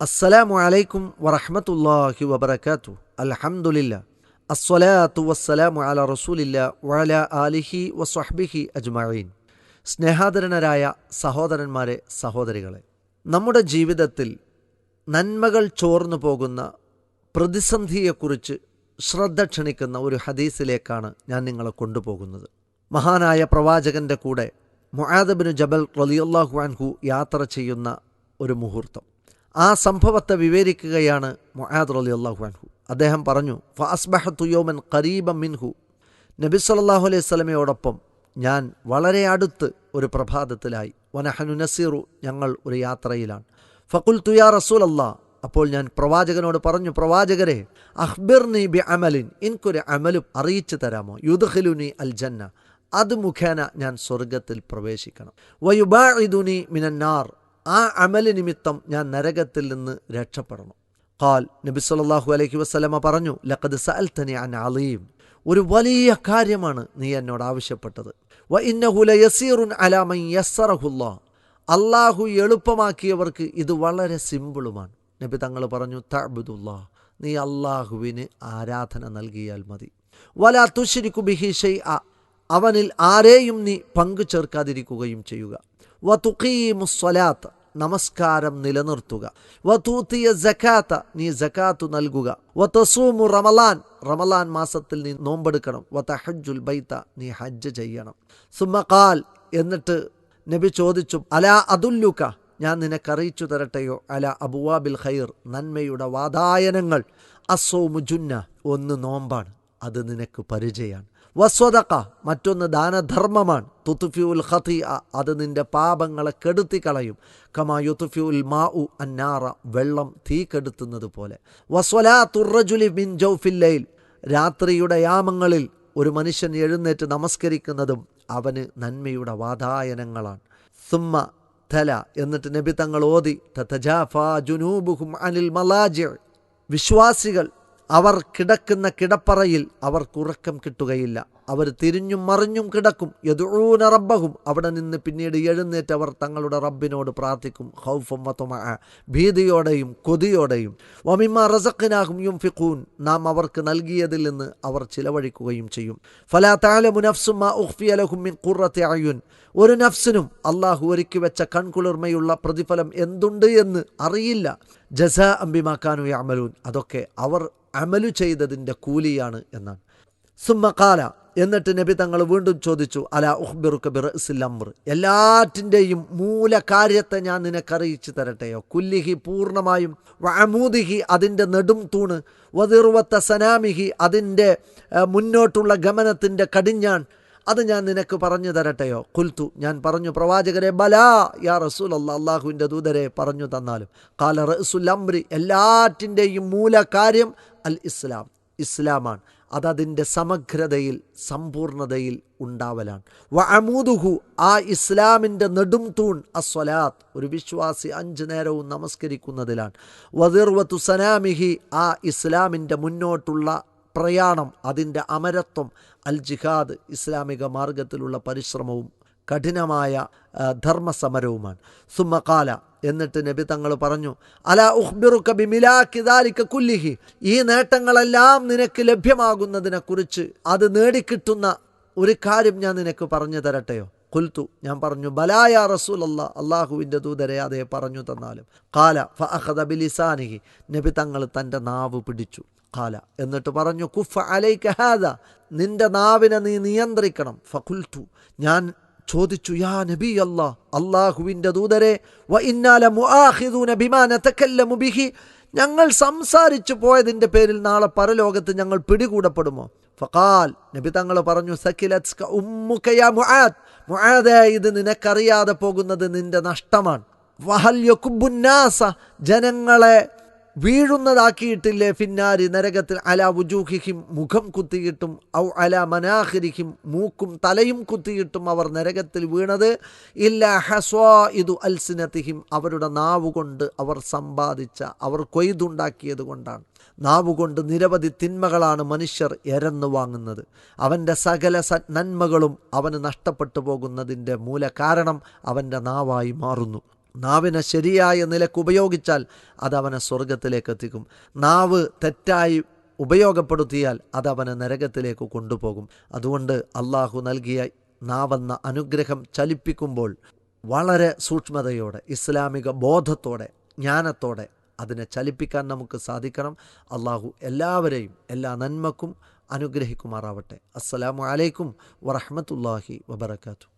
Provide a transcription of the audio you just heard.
അസ്സലാമു അലൈക്കും വറഹമത്തല്ലാഹി വബർക്കാത്തു അലഹമുല്ല അസ്വലാത്തു വസ്സലാമു അല റസൂലില്ല വഅല ആലിഹി വസ്വഹ്ബിഹി അജ്മഈൻ. സ്നേഹാദരനരായ സഹോദരന്മാരെ സഹോദരികളെ നമ്മുടെ ജീവിതത്തിൽ നന്മകൾ ചോർന്നു പോകുന്ന പ്രതിസന്ധിയെക്കുറിച്ച് ശ്രദ്ധ ക്ഷണിക്കുന്ന ഒരു ഹദീസിലേക്കാണ് ഞാൻ നിങ്ങളെ കൊണ്ടുപോകുന്നത്. മഹാനായ പ്രവാചകന്റെ കൂടെ മുഹാദബിന് ജബൽ റലിയല്ലാഹു അൻഹു യാത്ര ചെയ്യുന്ന ഒരു മുഹൂർത്തം. ആ സംഭവത്തെ വിവരിക്കുകയാണ് മൊഹാദ് അലി അള്ളാഹു അൻഹു. അദ്ദേഹം പറഞ്ഞു ഫഅസ്ബഹത്തു യോമൻ ഖരീബം മിൻഹു. നബി സല്ലാഹു അലൈഹി സ്വലമയോടൊപ്പം ഞാൻ വളരെ അടുത്ത് ഒരു പ്രഭാതത്തിലായി. വനഹനു നസീറു. ഞങ്ങൾ ഒരു യാത്രയിലാണ്. ഫക്കുൽ തുയാ റസൂൽ അല്ലാ അപ്പോൾ ഞാൻ പ്രവാചകനോട് പറഞ്ഞു പ്രവാചകരെ അഹ്ബിർനി ബി അമലിൻ എനിക്കൊരു അമലും അറിയിച്ചു തരാമോ? യുദ്ഖിലുനി അൽ ജന്ന അത് മുഖേന ഞാൻ സ്വർഗത്തിൽ പ്രവേശിക്കണം. വയുബാഇദുനി മിനന്നാർ. ആ അമൽ നിമിത്തം ഞാൻ നരകത്തിൽ നിന്ന് രക്ഷപ്പെടണം. ഖാൽ നബി സല്ലല്ലാഹു അലൈഹി വസ്ലമ പറഞ്ഞു ലഖദ് സഅൽതനി അൻ അലീം. ഒരു വലിയ കാര്യമാണ് നീ എന്നോട് ആവശ്യപ്പെട്ടത്. വ ഇന്നഹുല യസീറുൻ അലാമൻ യസ്സറഹുല്ലാ. അള്ളാഹു എളുപ്പമാക്കിയവർക്ക് ഇത് വളരെ സിമ്പിളുമാണ്. നബി തങ്ങൾ പറഞ്ഞു തഅബുദുല്ലാ. നീ അള്ളാഹുവിന് ആരാധന നൽകിയാൽ മതി. വല തുശരിക്കു ബിഹിഷൈ അ അവനിൽ ആരെയും നീ പങ്കു ചേർക്കാതിരിക്കുകയും ചെയ്യുക. വ തുഖീമുസ്സലാത്ത്. നമസ്കാരം നിലനിർത്തുക. വതൂത്തിയ ജക്കാത്ത നീ ജക്കാത്തു നൽകുക. വതസൂമു റമലാൻ റമലാൻ മാസത്തിൽ നീ നോമ്പെടുക്കണം. വതഹജ്ജുൽ ബൈത്ത നീ ഹജ്ജ് ചെയ്യണം. സുമഖാൽ എന്നിട്ട് നബി ചോദിച്ചു അലാ അതുല്ലുക? ഞാൻ നിനക്കറിയിച്ചു തരട്ടെയോ? അല അബുവാബിൽ ഖൈർ നന്മയുടെ വാതായനങ്ങൾ. അസോമു ജുന്ന ഒന്ന് നോമ്പാണ്. അത് നിനക്ക് പരിചയമാണ്. വസ്വതക്ക മറ്റൊന്ന് ദാനധർമ്മമാണ്. തുതുഫിയുൽ ഖത്തി അത് നിന്റെ പാപങ്ങളെ കെടുത്തി കളയും കമാ യുത്തുഫ്യുൽ മാ ഉ അന്നാറ വെള്ളം തീ കെടുത്തുന്നത് പോലെ വസ്വലാ തുറജുലി മിൻ ജൗഫില്ലയിൽ രാത്രിയുടെ യാമങ്ങളിൽ ഒരു മനുഷ്യൻ എഴുന്നേറ്റ് നമസ്കരിക്കുന്നതും അവന് നന്മയുടെ വാതായനങ്ങളാണ്. സുമ്മ തല എന്നിട്ട് നബി തങ്ങൾ ഓതി തതജാഫാ ജുനൂബുഹും അനിൽ മലാജി. വിശ്വാസികൾ അവർ കിടക്കുന്ന കിടപ്പറയിൽ അവർക്കുറക്കം കിട്ടുകയില്ല. അവർ തിരിഞ്ഞും മറിഞ്ഞും കിടക്കും. യദൂന റബ്ബഹും. അവിടെ നിന്ന് പിന്നീട് എഴുന്നേറ്റ് അവർ തങ്ങളുടെ റബ്ബിനോട് പ്രാർത്ഥിക്കും. ഹൗഫും വത്തുമ ഭീതിയോടെയും കൊതിയോടെയും. വമിമ റസഖിനാഹും യും ഫിഖൂൻ നാം അവർക്ക് നൽകിയതിൽ നിന്ന് അവർ ചിലവഴിക്കുകയും ചെയ്യും. ഫലാ താലമു നഫ്സുമ ഉഖ്ഫിയലഹും മിൻ കുറത്തെ അയുൻ. ഒരു നഫ്സിനും അള്ളാഹു ഒരുക്കി വെച്ച കൺകുളിർമയുള്ള പ്രതിഫലം എന്തുണ്ട് എന്ന് അറിയില്ല. ജസ അംബിമാക്കാനു അമലൂൻ അതൊക്കെ അവർ അമലു ചെയ്തതിന്റെ കൂലിയാണ് എന്നാണ്. സുമ്മക്കാല എന്നിട്ട് നബി തങ്ങൾ വീണ്ടും ചോദിച്ചു അല ഉഹ്ബിറുക്ക് ബിറസില്ലംർ എല്ലാറ്റിന്റെയും മൂലകാര്യത്തെ ഞാൻ നിനക്കറിയിച്ചു തരട്ടെയോ? കുല്ലിഹി പൂർണമായും വഅമൂദിഹി അതിന്റെ നെടും തൂണ് വതിർവത്ത സനാമിഹി അതിന്റെ മുന്നോട്ടുള്ള ഗമനത്തിന്റെ കടിഞ്ഞാൻ അത് ഞാൻ നിനക്ക് പറഞ്ഞു തരട്ടെയോ? കുൽത്തു ഞാൻ പറഞ്ഞു പ്രവാചകരെ ബലാ യാ റസൂൽ അല്ല അള്ളാഹുവിന്റെ ദൂതരെ പറഞ്ഞു തന്നാലും. കാല റസുൽ അംബ്രി എല്ലാറ്റിന്റെയും മൂലകാര്യം അൽ ഇസ്ലാം. ഇസ്ലാമാണ്. അതതിന്റെ സമഗ്രതയിൽ സമ്പൂർണതയിൽ ഉണ്ടാവലാണ്. വഅമൂദുഹു ആ ഇസ്ലാമിന്റെ നെടും തൂൺ അസ്വലാത്ത് ഒരു വിശ്വാസി അഞ്ച് നേരവും നമസ്കരിക്കുന്നതിലാണ്. വതിർവത്തു സനാമിഹി ആ ഇസ്ലാമിന്റെ മുന്നോട്ടുള്ള പ്രയാണം അതിന്റെ അമരത്വം അൽ ജിഹാദ് ഇസ്ലാമിക മാർഗത്തിലുള്ള പരിശ്രമവും കഠിനമായ ധർമ്മസമരവുമാണ്. സുമ്മക്കാല എന്നിട്ട് നബി തങ്ങൾ പറഞ്ഞു അല ഉഹ്ബിറുക്ക ബിമിലാക്കിദാലിക്ക കുല്ലിഹി. ഈ നേട്ടങ്ങളെല്ലാം നിനക്ക് ലഭ്യമാകുന്നതിനെക്കുറിച്ച് അത് നേടിക്കിട്ടുന്ന ഒരു കാര്യം ഞാൻ നിനക്ക് പറഞ്ഞു തരട്ടെയോ? കുൽത്തു ഞാൻ പറഞ്ഞു ബലായ റസൂൽ അല്ല അള്ളാഹുവിന്റെ ദൂതരെ അതേ പറഞ്ഞു തന്നാലും. കാല ഫഅഖദ ബിലിസാനിഹി. നബി തങ്ങൾ തന്റെ നാവ് പിടിച്ചു. കാല എന്നിട്ട് പറഞ്ഞു കുഫ അലൈക ഹാദ. നിന്റെ നാവിനെ നീ നിയന്ത്രിക്കണം. ഫകുൽത്തു ഞാൻ ചോദിച്ചു യാ നബി അല്ലാ അള്ളാഹുവിന്റെ ദൂതരെ വ ഇന്നാല മുആഖിദൂന ബിമാ നതകല്ലമു ബിഹി. ഞങ്ങൾ സംസാരിച്ചു പോയതിന്റെ പേരിൽ നാളെ പരലോകത്ത് ഞങ്ങൾ പിടികൂടപ്പെടുമോ? ഫഖാൽ നബി തങ്ങൾ പറഞ്ഞു മുആദ്. ഇത് നിനക്കറിയാതെ പോകുന്നത് നിന്റെ നഷ്ടമാണ്. വഹൽ ജനങ്ങളെ വീഴുന്നതാക്കിയിട്ടില്ലേ ഫിന്നാരി? നരകത്തിൽ അല വുജൂഹിഹിം മുഖം കുത്തിയിട്ടും ഔ അല മനാഹിരിഹിം മൂക്കും തലയും കുത്തിയിട്ടും അവർ നരകത്തിൽ വീണത്. ഇല്ല ഹസ്വാ ഇതു അൽസിനത്തിഹിം അവരുടെ നാവുകൊണ്ട് അവർ സമ്പാദിച്ച അവർ കൊയ്തുണ്ടാക്കിയത് കൊണ്ടാണ്. നാവുകൊണ്ട് നിരവധി തിന്മകളാണ് മനുഷ്യർ എരന്നു വാങ്ങുന്നത്. അവന്റെ സകല നന്മകളും അവന് നഷ്ടപ്പെട്ടു പോകുന്നതിന്റെ മൂല കാരണം അവന്റെ നാവായി മാറുന്നു. നാവിനെ ശരിയായ നിലയ്ക്ക് ഉപയോഗിച്ചാൽ അത് അവനെ സ്വർഗത്തിലേക്ക് എത്തിക്കും. നാവ് തെറ്റായി ഉപയോഗപ്പെടുത്തിയാൽ അത് അവനെ നരകത്തിലേക്ക് കൊണ്ടുപോകും. അതുകൊണ്ട് അള്ളാഹു നൽകിയ നാവെന്ന അനുഗ്രഹം ചലിപ്പിക്കുമ്പോൾ വളരെ സൂക്ഷ്മതയോടെ ഇസ്ലാമിക ബോധത്തോടെ ജ്ഞാനത്തോടെ അതിനെ ചലിപ്പിക്കാൻ നമുക്ക് സാധിക്കണം. അള്ളാഹു എല്ലാവരെയും എല്ലാ നന്മക്കും അനുഗ്രഹിക്കുമാറാവട്ടെ. അസ്സലാമു അലൈക്കും വറഹമത്തല്ലാഹി വബർക്കാത്തു